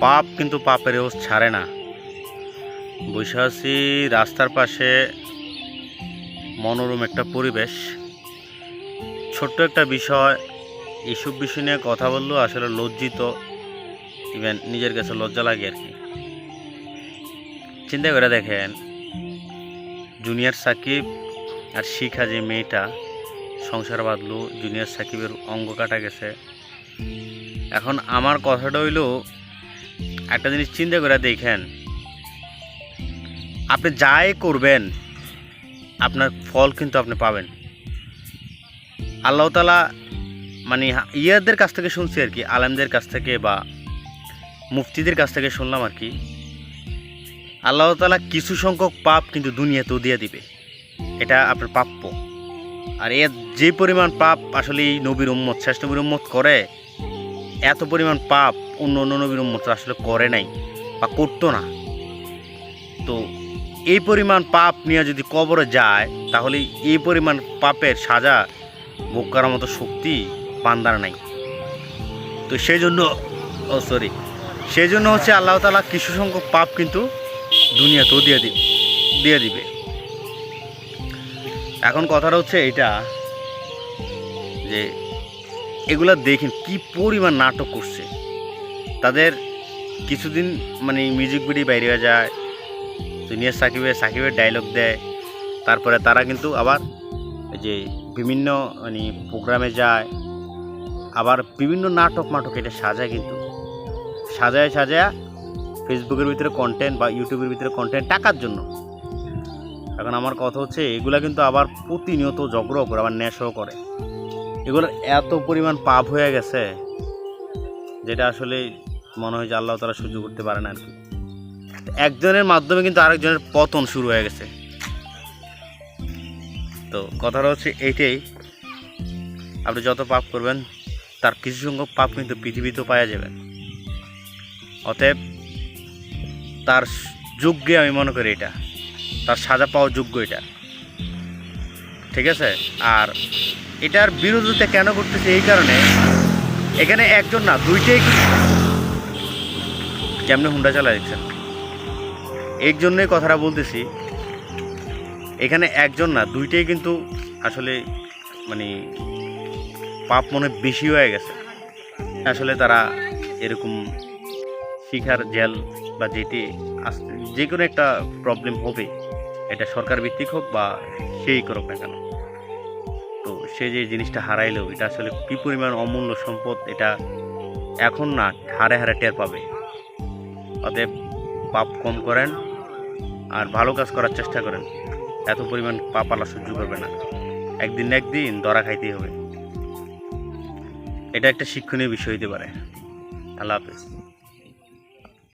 পাপ কিন্তু পাপের ওস ছাড়ে না। আছি রাস্তার পাশে মনোরম একটা পরিবেশ। ছোট্ট একটা বিষয় এসব বিষয় নিয়ে কথা বললেও আসলে লজ্জিত ইভেন নিজের কাছে লজ্জা লাগে আর কি। চিন্তা করে দেখেন, জুনিয়র সাকিব আর শিখা যে মেয়েটা, সংসার বাঁধলো, জুনিয়র সাকিবের অঙ্গ কাটা গেছে। এখন আমার কথাটা হইল, একটা জিনিস চিন্তা করে দেখেন। আপনি যাই করবেন, আপনার ফল কিন্তু আপনি পাবেন। আল্লাহ তালা মানে ইয়াদের কাছ থেকে শুনছি আর কি, আলেমদের কাছ থেকে বা মুফতিদের কাছ থেকে শুনলাম আর কি। আল্লাহ তালা কিছু সংখ্যক পাপ কিন্তু দুনিয়াতেও দিয়ে দিবে। এটা আপনার প্রাপ্য। আর এর যে পরিমাণ পাপ আসলে এই নবীর উম্মত শেষ নবীর উম্মত করে এত পরিমাণ পাপ অন্য অন্য নবীর উম্মত আসলে করে নাই বা করতো না। তো এই পরিমাণ পাপ নিয়ে যদি কবরে যায়, তাহলে এই পরিমাণ পাপের সাজা ভোগ করার মতো শক্তি পান্দার নাই। তো সেই জন্য ও সরি সেই জন্য হচ্ছে আল্লাহ তালা কিছু সংখ্যক পাপ কিন্তু দুনিয়াতেও দিয়ে দিবে দিয়ে দিবে। এখন কথাটা হচ্ছে এটা যে এগুলা দেখেন কি পরিমাণ নাটক করছে। তাদের কিছুদিন মানে মিউজিক ভিডিও বাইরে হয়ে যায় জুনিয়র সাকিবের সাকিবের ডায়লগ দেয়, তারপরে তারা কিন্তু আবার যে বিভিন্ন মানে প্রোগ্রামে যায়, আবার বিভিন্ন নাটক মাটক এটা সাজায় কিন্তু। সাজায় সাজায় ফেসবুকের ভিতরে কন্টেন্ট বা ইউটিউবের ভিতরে কন্টেন্ট টাকার জন্য। এখন আমার কথা হচ্ছে, এগুলা কিন্তু আবার প্রতিনিয়ত ঝগড়াও করে, আবার ন্যাশও করে। এগুলোর এত পরিমাণ পাপ হয়ে গেছে, যেটা আসলে মনে হয় যে আল্লাহ তারা সহ্য করতে পারে না আর একজনের মাধ্যমে কিন্তু আরেকজনের পতন শুরু হয়ে গেছে। তো কথাটা হচ্ছে এইটাই, আপনি যত পাপ করবেন, তার কিছু সংখ্যক পাপ কিন্তু পৃথিবীতেও পাওয়া যাবে। অতএব তার যোগ্যে আমি মনে করি এটা, তার সাজা পাওয়ার যোগ্য এটা। ঠিক আছে? আর এটার বিরোধিতা কেন করতেছে এই কারণে? এখানে একজন না, দুইটাই কেমনে হুন্ডা চালা দেখছেন। এই জন্যই কথাটা বলতেছি। এখানে একজন না, দুইটাই কিন্তু আসলে মানে পাপ মনে বেশি হয়ে গেছে। আসলে তারা এরকম শিখার জেল বা যেটি আসতে যে কোনো একটা প্রবলেম হবে। এটা সরকার ভিত্তিক হোক বা সেই করুক না কেন। তো সে যে জিনিসটা হারাইলো, এটা আসলে কী পরিমাণ অমূল্য সম্পদ, এটা এখন না হারে হারে টের পাবে। অতএব পাপ কম করেন আর ভালো কাজ করার চেষ্টা করেন। এত পরিমাণ পাপ আল্লাহ সহ্য করবে না। একদিন না একদিন দরা খাইতেই হবে। এটা একটা শিক্ষণীয় বিষয় হতে পারে। আল্লাহ হাফেজ।